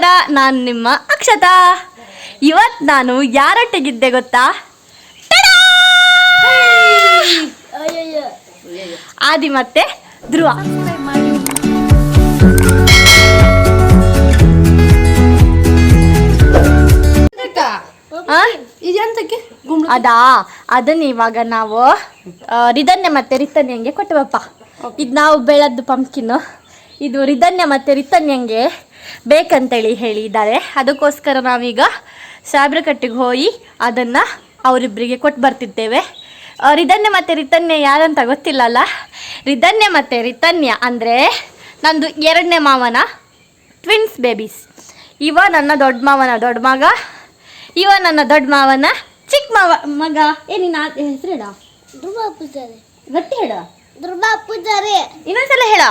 ನಮಸ್ಕಾರ ನಾನು ನಿಮ್ಮ ಅಕ್ಷತಾ. ಇವತ್ತು ನಾನು ಯಾರೊಟ್ಟಿಗಿದ್ದೆ ಗೊತ್ತಾ! ಆದಿ ಮತ್ತೆ ಧ್ರುವ. ಅದಾ? ಅದನ್ನ ಇವಾಗ ನಾವು ರಿದನ್ಯ ಮತ್ತೆ ರಿತನ್ಯಂಗೆ ಕೊಟ್ಟವಪ್ಪ ಇದು ನಾವು ಬೆಳೆದ್ದು ಪಂಪ್ಕಿನ್ ಇದು ರಿದನ್ಯ ಮತ್ತೆ ರಿತನ್ಯಂಗೆ ಬೇಕಂತೇಳಿ ಹೇಳಿದ್ದಾರೆ. ಅದಕ್ಕೋಸ್ಕರ ನಾವೀಗ ಸಾಬ್ರಕಟ್ಟಿಗೆ ಹೋಗಿ ಅದನ್ನು ಅವರಿಬ್ಬರಿಗೆ ಕೊಟ್ಟು ಬರ್ತಿದ್ದೇವೆ. ರಿಧನ್ಯ ರಿದನ್ಯ ಮತ್ತು ರಿತನ್ಯ ಯಾರಂತ ಗೊತ್ತಿಲ್ಲಲ್ಲ? ರಿದನ್ಯ ಮತ್ತು ರಿತನ್ಯ ಅಂದರೆ ನಂದು ಎರಡನೇ ಮಾವನ ಟ್ವಿನ್ಸ್ ಬೇಬೀಸ್ ಇವ ನನ್ನ ದೊಡ್ಡ ಮಾವನ ದೊಡ್ಡ ಮಗ ಇವ ನನ್ನ ದೊಡ್ಡ ಮಾವನ ಚಿಕ್ಕ ಮಾವ ಮಗ. ಏನಿನ ಹೆಸರು ಹೇಳ. ಧ್ರುವ ಪೂಜಾರಿ ಗಟ್ಟಿ ಹೇಳ. ಧ್ರುವ ಪೂಜಾರಿ ಇನ್ನೊಂದ್ಸಲ ಹೇಳ.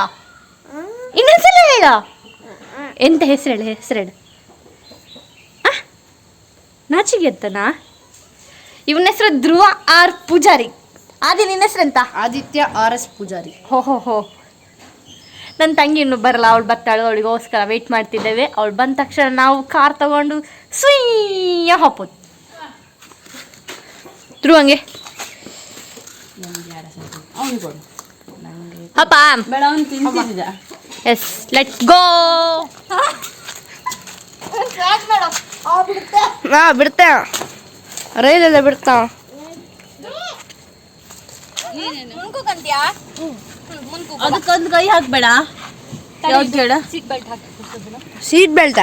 ಇನ್ನೊಂದ್ಸಲ ಹೇಳ. ಎಂತ ಹೆಸರು ಹೆಸರೇಳು ಹೆಸರು ಹೇಳ. ನಾಚಿಗೆ ಎತ್ತನಾ ಇವನ ಹೆಸರು ಧ್ರುವ ಆರ್ ಪೂಜಾರಿ. ಆದಿ ನಿನ್ನ ಹೆಸರೆಂತ ಆದಿತ್ಯ ಆರ್ ಎಸ್ ಪೂಜಾರಿ. ಹೋ ಹೋ ಹೋ. ನನ್ನ ತಂಗಿ ಇನ್ನೂ ಬರಲ್ಲ ಅವಳು ಬರ್ತಾಳು ಅವಳಿಗೋಸ್ಕರ ವೆಯ್ಟ್ ಮಾಡ್ತಿದ್ದೇವೆ. ಅವಳು ಬಂದ ತಕ್ಷಣ ನಾವು ಕಾರ್ ತಗೊಂಡು ಸುಯ್ಯ ಹಾಕೋದು ಧ್ರುವಂಗೆ ಅಪ್ಪ ಬೇಡ ಎಸ್ ಲೆಟ್ ಗೋ ಹಾ ಬಿಡ್ತಾ. ರೈಲೆಲ್ಲ ಬಿಡ್ತಾ. ಅದಕ್ಕೊಂದು ಕೈ ಹಾಕ್ಬೇಡ. ಯಾವ್ದು ಕೇಳ ಸೀಟ್ ಬೆಲ್ಟ್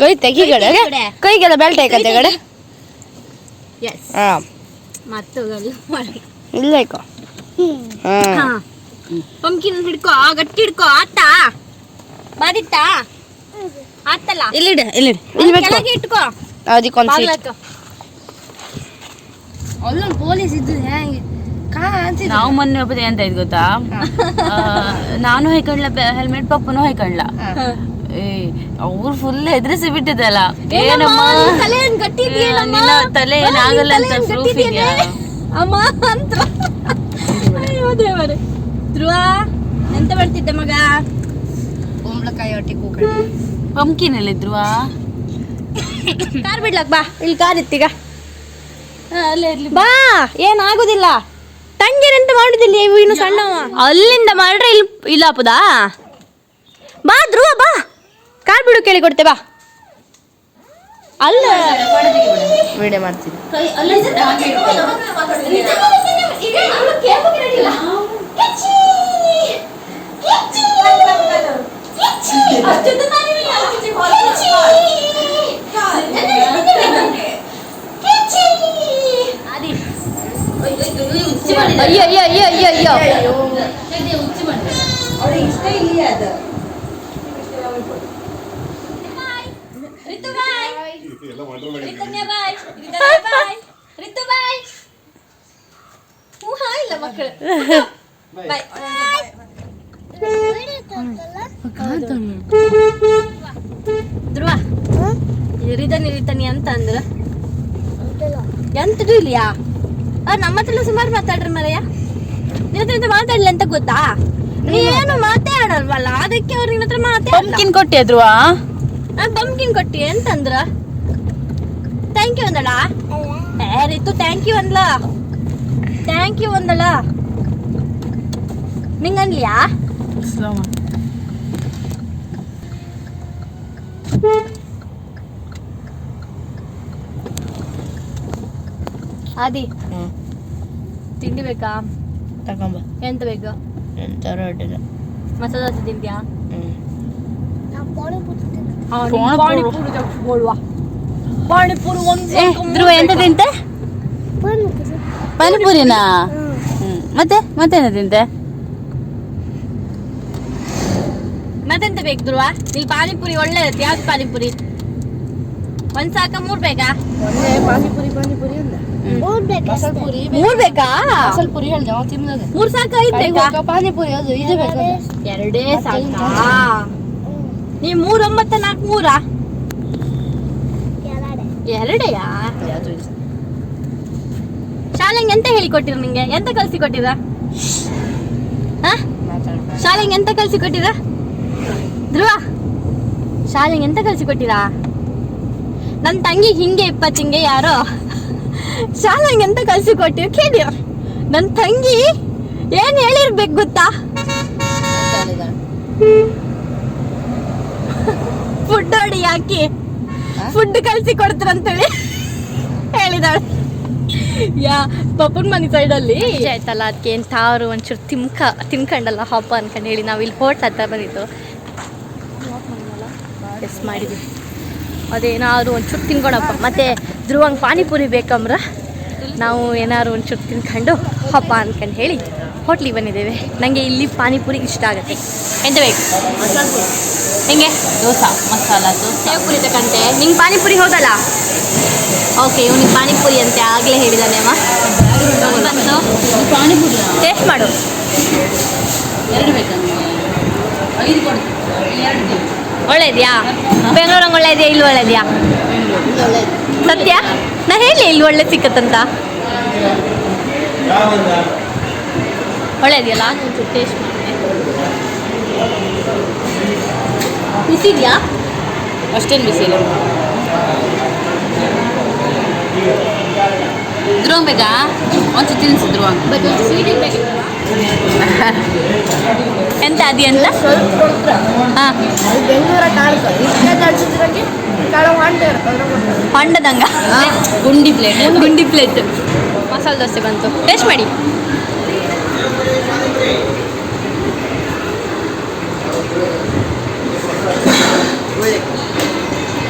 ಕೈ ತೆಗಿಗಡೆ? ಕೈಗೆಲ್ಲ ಬೆಲ್ಟ್ ಹಾಕತ್ತೆ ಕಡೆ? ಎಸ್ ಹಾಂ. ಮತ್ತು ಇಲ್ಲ ಹಾ ಹಾಂ. ಪಂಕಿನ್ ಹಿಡ್ಕೋ ಗಟ್ಟಿ ಹಿಡ್ಕೋ ಆತ. ಬಾದಿತ್ತ? ಆತಲ್ಲ? ಇಲ್ಲಿಡ ಇಲ್ಲಿಡ. ಇಲ್ಲಿ ಬೇಕು ಕೆಳಗೆ ಇಟ್ಕೋ. ಅದಕ್ಕೊಂದು ಸೀಟ್ ಅಲ್ಲೊಂದು ಪೊಲೀಸ್ ಇದ್ದು ಹೆಂಗೆ ನಾವು ಮೊನ್ನೆ ಒಬ್ಬದೇ ಅಂತ ಇದ್ ಗೊತ್ತಾ? ನಾನು ಹೈಕಂಡ್ಲ ಹೆಲ್ಮೆಟ್ ಪಪ್ಪನು ಹೈಕಂಡ್ಲ ಏ ಅವ್ರು ಫುಲ್ ಹೆದರಿಸಿ ಬಿಟ್ಟಿದ್ದಲ್ಲ. ಏನಮ್ಮ ನಿನ್ನ ತಲೆ ಏನಾಗಲ್ಲ ಅಂತ ಪ್ರೂಫ್ ಇದೆಯಾ ಅಮ್ಮ ಅಂತ. ಅಯ್ಯೋ ದೇವರೇ. ಧ್ರುವ ಎಂತ ಮಾಡ್ತಿದ್ದೆ ಮಗ? ಕುಂಬಳಕಾಯಿ ಹೊಟ್ಟೆ ಕೂಕಡಿ ಪಂಕಿನ್ ಧ್ರುವ. ಕಾರ್ ಬಿಡ್ಲಕ್ ಬಾ. ಇಲ್ಲಿ ಕಾರ್ ಇತ್ತೀಗ ಅಲ್ಲೇ ಇರ್ಲಿ ಬಾ ಏನಾಗುದಿಲ್ಲ. ತಂಗಿರಂತ ಮಾಡುದಿಲ್ಲ ಇವು ಇನ್ನು ಸಣ್ಣವ? ಅಲ್ಲಿಂದ ಮಾಡ್ರೆ ಇಲ್ಲಿ ಇಲ್ಲ ಅಪ್ಪದಾ ಬಾ ಧ್ರುವ ಬಾ. ಕಾರ್ ಬಿಡು ಕೇಳಿ ಕೊಡ್ತೆ ಬಾ. ಅಲ್ಲ. ವಿಡಿಯೋ ಮಾಡ್ತೀನಿ. ಧ್ರುವ. ರಿತನಿ ರಿತನಿ ಅಂತ ಅಂದ್ರ. ಎಂತದು ಇಲ್ಲಿಯಾ? ನಮ್ಮ ಹತ್ರ ಸುಮಾರು ಮಾತಾಡ್ರಿ ಮರೆಯ ನಿನ್ನ ಹತ್ರ ಮಾತಾಡ್ಲಿ ಅಂತ ಗೊತ್ತಾ? ನೀನು ಮಾತಾಡಲ್ವಲ್ಲ ಅದಕ್ಕೆ ಅವ್ರ ನಿನ್ನ ಹತ್ರ ಮಾತಾಡ ಪಂಕಿನ್ ಕೊಟ್ಟಿ ಅದ್ರುವ ಬಂಕಿನ್ ಕೊಟ್ಟಿ ಎಂತಂದ್ರ ಥ್ಯಾಂಕ್ ಯು ಅಂದಳ ಏ ರೀತು ಥ್ಯಾಂಕ್ ಯು ಅಂದ್ಲ ಥ್ಯಾಂಕ್ ಯು ಅಂದಳ ನಿಂಗನ್ಲಿಯಾ ಆದಿ ತಿಂಡಿ ಬೇಕಾ? ತಗೊಂಬ. ಎಂತ ಬೇಕು? ಎಂತ ಅಡ್ಡಿಲ್ಲ ಮಸಾಲ ದೋಸೆ ತಿಂತ್ಯಾ ಪಾನಿಪುರಿ. ಪಾನಿಪುರಿ ಒಂದು ಒಂದ್ ಧ್ರುವ ಎಂತ ತಿಂತೆ? ಪಾನಿಪುರಿನಾ? ಮತ್ತೆ ಮತ್ತೆ? ಮತ್ತೆನ ತಿಂತೆ? ಮತ್ತೆಂತ ಬೇಕು ಧ್ರುವ? ಇಲ್ಲಿ ಪಾನಿಪುರಿ ಒಳ್ಳೆ ಇರುತ್ತೆ ಯಾವ್ದು ಪಾನಿಪುರಿ? ಒಂದ್ ಸಾಕ ಮೂರ್ ಬೇಕಾ? ಪಾನಿಪುರಿ ಪಾನಿಪುರಿ ಅಂದ. ಮೂರ್ ಬೇಕಾ? ಪುರಿ ಹೇಳ್ದೆ ಅವ ತಿನ್ನದ. ಮೂರ್ ಸಾಕ ಐತೆ ಪಾನಿಪುರಿ ಅದು ಇದು ಬೇಕು ಎರಡೇ ಸಾಕ? ನೀ ಮೂರ್ ಒಂಬತ್ತ ನಾಲ್ಕು ಮೂರಾ? ಎರಡೆಯಾ ಶಾಲೆಗೆ ಎಂತ ಹೇಳಿಕೊಟ್ಟಿರ ನಿಂಗೆ? ಎಂತ ಕಲ್ಸಿ ಕೊಟ್ಟಿರ? ಶಾಲೆಗೆ ಎಂತ ಕಲ್ಸಿ ಕೊಟ್ಟಿರ? ಧ್ರುವ ಶಾಲೆಗೆ ಎಂತ ಕಲಿಸಿಕೊಟ್ಟಿರಾ ನನ್ನ ತಂಗಿಗೆ ಹಿಂಗೆ ಇಪ್ಪತ್ತಿಂಗೆ ಯಾರೋ ಶಾಲೆಗೆ ಎಂತ ಕಲಿಸಿಕೊಟ್ಟಿರು ಕೇಳಿ ನನ್ನ ತಂಗಿ ಏನ್ ಹೇಳಿರ್ಬೇಕು ಗೊತ್ತಾ? ಫುಡ್ ಹೊಡಿ ಹಾಕಿ ಫುಡ್ ಕಲಿಸಿ ಕೊಡ್ತೀರಂತೇಳಿ ಹೇಳಿದಾಳೆ. ಯಾ, ಪಪ್ಪನ ಮನೆ ಸೈಡಲ್ಲಿ ಆಯ್ತಲ್ಲ ಅದಕ್ಕೆ ಎಂತಾರು ಒಂಚೂರು ತಿನ್ಕ ತಿನ್ಕಂಡಲ್ಲ ಹಬ್ಬ ಅನ್ಕೊಂಡು ಹೇಳಿ, ನಾವು ಇಲ್ಲಿ ಹೋಟ್ಲ್ ಹತ್ರ ಬಂದಿತ್ತು ಎಸ್ ಮಾಡಿದ್ವಿ. ಅದೇನಾದ್ರು ಒಂಚೂರು ತಿನ್ಕೊಳಪ್ಪ ಮತ್ತೆ ಧ್ರುವಂಗೆ ಪಾನಿಪುರಿ ಬೇಕಂಬ್ರ? ನಾವು ಏನಾದ್ರು ಒಂಚೂರು ತಿನ್ಕೊಂಡು ಹಬ್ಬ ಅನ್ಕೊಂಡು ಹೇಳಿ ಹೋಟ್ಲಿಗೆ ಬಂದಿದ್ದೇವೆ. ನನಗೆ ಇಲ್ಲಿ ಪಾನಿಪುರಿ ಇಷ್ಟ ಆಗುತ್ತೆ. ಎಂತ ಬೇಕು? ಹೆಂಗೆ? ದೋಸೆ ಮಸಾಲ ದೋಸೆ. ಸೇವ್ ಪುರಿ ತಕಂತೆ ನಿಂಗೆ ಪಾನಿಪುರಿ ಹೌದಲ್ಲ? ಓಕೆ ಇವ್ನಿಗೆ ಪಾನಿಪುರಿ ಅಂತೆ ಆಗಲೇ ಹೇಳಿದ್ದಾನೆ ಅಮ್ಮ. ಬಂತು. ಪಾನಿಪುರಿ ಟೇಸ್ಟ್ ಮಾಡು. ಎರಡು ಬೇಕಾ? ಐದು ಕೊಡ್ತೀನಿ ಎರಡು ದಿನ ಒಳ್ಳೆ ಇದೆಯಾ ಬೆಂಗಳೂರಂಗೆ ಒಳ್ಳೆ ಇದೆಯಾ ಇಲ್ಲಿ ಒಳ್ಳೆ ಇದೆಯಾ ಸತ್ಯ? ನಾ ಹೇಳಿ ಇಲ್ಲಿ ಒಳ್ಳೆ ಸಿಕ್ಕತ್ತಂತ. ಒಳ್ಳೆ ಇದೆಯಲ್ಲ ಟೇಸ್ಟ್ ಮಾಡಿದೆ ಬಿಸಿ ಇದೆಯಾ ಅಷ್ಟೇನು ಬಿಸಿ ಇಲ್ಲ ಧ್ರುವ ಬೇಕಾ ಒಂಚೂರು ತಿನ್ಸು ಧ್ರುವ ಬಟ್ ಒಂದು ಸ್ವೀಟ್ ಇರಬೇಕಿತ್ತಲ್ಲ ಎಂತ ಅದಿ ಅಂತ ಹಾಂ ಬೆಂಗಳೂರ ಕಾಡ್ಕ ಇಷ್ಟೇ ತಳ್ಸಿದ್ರಾಗೆ ಕಾಳು ಹೊಂಟೆ ಹೊಂಡದಂಗ ಗುಂಡಿ ಪ್ಲೇಟ್ ಗುಂಡಿ ಪ್ಲೇಟ್ ಮಸಾಲೆ ದೋಸೆ ಬಂತು ಟೇಸ್ಟ್ ಮಾಡಿ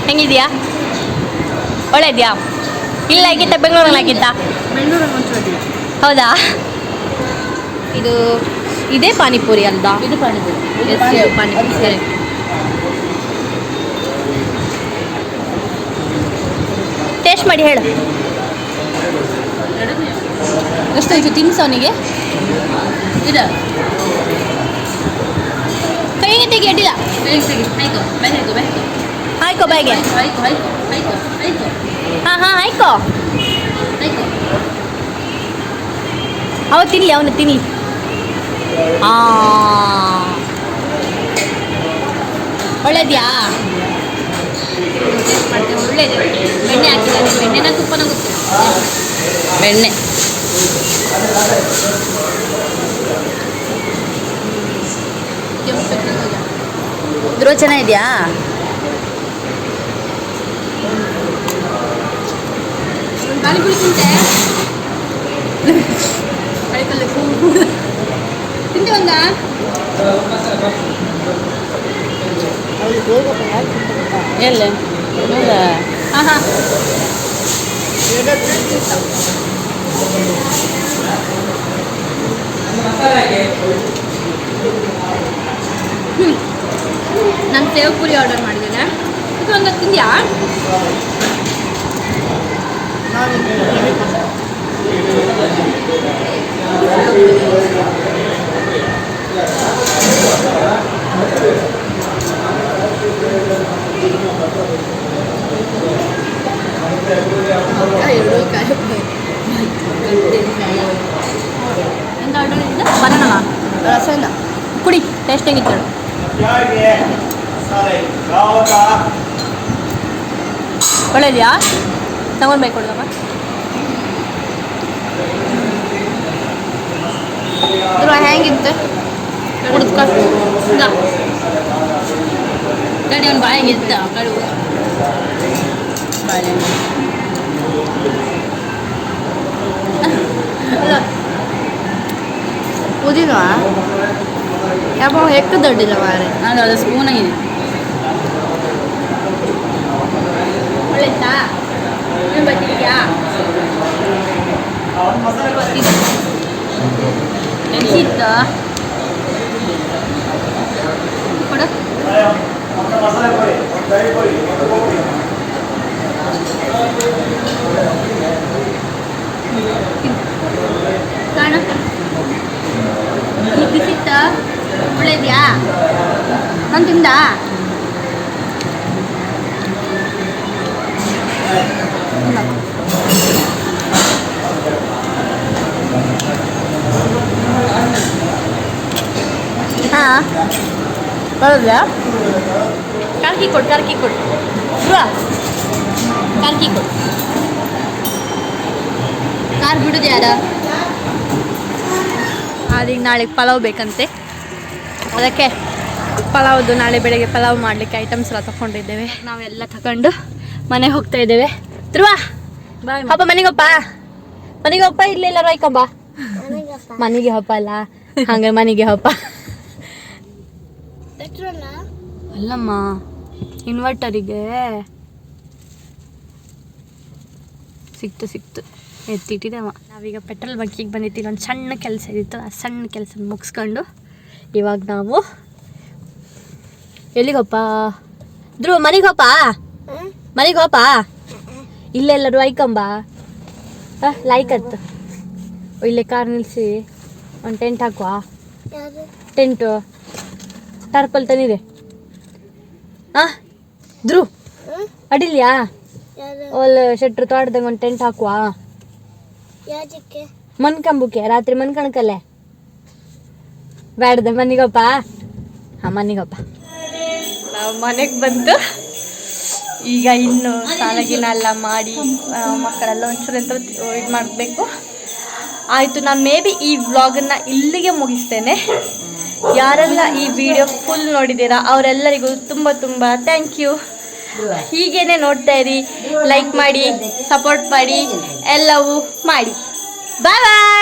ಹೆಂಗಿದ್ಯಾ? ಒಳ್ಳೆ ಇದೆಯಾ ಇಲ್ಲ ಆಗಿತ್ತ ಬೆಂಗಳೂರಲ್ಲಿ ಆಗಿತ್ತಾ ಹೌದಾ? ಇದು ಇದೇ ಪಾನಿಪುರಿ ಅಲ್ದಾ? ಇದು ಪಾನಿಪುರಿ. ಪಾನಿಪುರಿ. ಸರಿ. ಟೇಸ್ಟ್ ಮಾಡಿ ಹೇಳು. ಎಷ್ಟು ಇದು ತಿನ್ಸು ಅವನಿಗೆ. ಇದು. ತೆಗಿ ಅಡ್ಡಿಲ್ಲ ತೆಗಿ ಬೇಯ್ಕೊ ಆಯ್ಕೋ ಬಾಯ್ಗೆ ಹಾಂ ಹಾಂ ಆಯ್ಕೋ ಅವ ತಿನ್ಲಿ ಅವನು ತಿನ್ಲಿ ಆ ಒಳ್ಳೇದ್ಯಾ ಒಳ್ಳೇದು ಬೆಣ್ಣೆ ಹಾಕಿದ್ದಾರೆ ಬೆಣ್ಣೆನ ತುಪ್ಪನ ಗೊತ್ತು ಬೆಣ್ಣೆ ಧ್ರುವ ಚೆನ್ನಾಗಿದ್ಯಾ ಪಾನಿಪುರಿ ತಿಂತೆ. ತಿಂತೆ ಒಂದಾ? ಎಲ್ಲ? ಹೌದಾ ಹಾಂ ಹಾಂ ನಾನು ಸೇವ್ ಪುರಿ ಆರ್ಡರ್ ಮಾಡಿದ್ದೇನೆ. ಇದು ಒಂದು ತಿಂದ್ಯಾ? ಎಂತ ಒಳ್ಳೆದ್ಯಾ ತಗೊಂಡ್ಬೇಕು ಕೊಡ್ದಮ್ಮ. ಧ್ರುವ ಹೆಂಗಿತ್ತು ಕುಡಿದ್ಕ ಗಾಡಿ ಅವ್ನು ಬಾಯಿಗೆ ಎದ್ದ ಕಳು. ಬಾಳೆ ಪುದೀನ ಯಾವ ಹೆಕ್ಕ ದೊಡ್ಡಿಲ್ಲ ಮಾರೆ. ನಾನು ಅದು ಸ್ಪೂನ್ ಆಗಿದೆ ಒಳ್ಳೆದಾ ನೀವು ಬರ್ತಿದ್ಯಾ ನೆನ್ಸಿತ್ತ ಕೊಡು ಕಾಣ ನೀ ಬಿಸಿತ್ತ ಒಳ್ಳೇದ್ಯಾ ನಾನು ತಿಂದ ಹಾಂ ಕರ್ಕಿ ಕಾರ್ಕಿ ಕೊಡು ಕರ್ಕಿ ಕೊಡು. ಧ್ರುವ ಕರ್ಕಿ ಕೊಡು. ಕಾರ್ ಬಿಡುದು ಯಾರ? ಅದೀಗ ನಾಳೆ ಪಲಾವ್ ಬೇಕಂತೆ. ಅದಕ್ಕೆ ಪಲಾವ್ದು ನಾಳೆ ಬೆಳಗ್ಗೆ ಪಲಾವ್ ಮಾಡಲಿಕ್ಕೆ ಐಟಮ್ಸ್ ಎಲ್ಲ ತಗೊಂಡಿದ್ದೇವೆ ನಾವೆಲ್ಲ ತಗೊಂಡು ಮನೆಗೆ ಹೋಗ್ತಾ ಇದ್ದೇವೆ. ಧ್ರುವ ಬಾಯ್ ಹಬ್ಬ ಮನೆಗೆ ಹಬ್ಬ ಮನೆಗೆ ಹೋಪ್ಪ ಇಲ್ಲ ಎಲ್ಲರೂ ಐಕೊಂಬ ಮನೆಗೆ ಹಬ್ಬ ಅಲ್ಲ? ಹಂಗ ಮನೆಗೆ ಹಬ್ಬ ಅಲ್ಲಮ್ಮ ಇನ್ವರ್ಟರಿಗೆ ಸಿಕ್ತು ಸಿಕ್ತು. ಎತ್ತಿಟ್ಟಿದ್ದವ ನಾವೀಗ ಪೆಟ್ರೋಲ್ ಬಂಕಿಗೆ ಬಂದಿತ್ತು ಒಂದು ಸಣ್ಣ ಕೆಲಸ ಇದ್ದಿತ್ತು ಆ ಸಣ್ಣ ಕೆಲಸ ಮುಗಿಸ್ಕೊಂಡು ಇವಾಗ ನಾವು ಎಲ್ಲಿಗೋಪ್ಪ ಧ್ರುವ ಮನೆಗೆ ಮನೆಗೋಪ ಮನೆಗೆ ಹೋಪ ಇಲ್ಲೆಲ್ಲರೂ ಐಕಂಬ? ಲೈಕ್ ಅತ್ತು ಇಲ್ಲೇ ಕಾರ್ ನಿಲ್ಲಿಸಿ ಒಂದು ಟೆಂಟ್ ಹಾಕುವ? ಟೆಂಟು. ಟರ್ಪಲ್ ತಂದಿದೆ ಆ? ಧ್ರುವ ಅಡಿಲ್ಯಾ? ಒಲ್ಲ ಶೆಟ್ರು ತೋಟದಾಗ ಒಂದು ಟೆಂಟ್ ಹಾಕುವ? ಮನ್ಕಂಬುಕೆ ರಾತ್ರಿ ಮನ್ಕಣಕಲ್ಲೇ ಬೇಡದ ಮನಿಗಪ್ಪ? ಹಾ ಮನಿಗಪ್ಪ. ನಾವು ಮನೆಗೆ ಬಂದು ಈಗ ಇನ್ನು ಸ್ನಾನಗಿನ ಎಲ್ಲ ಮಾಡಿ ಮಕ್ಕಳೆಲ್ಲ ಒಂಚೂರು ಎಂತ ಇದು ಮಾಡಬೇಕು. ಆಯಿತು ನಾನು ಮೇ ಬಿ ಈ ವ್ಲಾಗನ್ನು ಇಲ್ಲಿಗೆ ಮುಗಿಸ್ತೇನೆ. ಯಾರೆಲ್ಲ ಈ ವಿಡಿಯೋ ಫುಲ್ ನೋಡಿದ್ದೀರಾ, ಅವರೆಲ್ಲರಿಗೂ ತುಂಬ ತುಂಬ ಥ್ಯಾಂಕ್ ಯು ಹೀಗೇನೆ ನೋಡ್ತಾ ಇರಿ ಲೈಕ್ ಮಾಡಿ ಸಪೋರ್ಟ್ ಮಾಡಿ, ಎಲ್ಲವೂ ಮಾಡಿ. ಬಾಯ್ ಬಾಯ್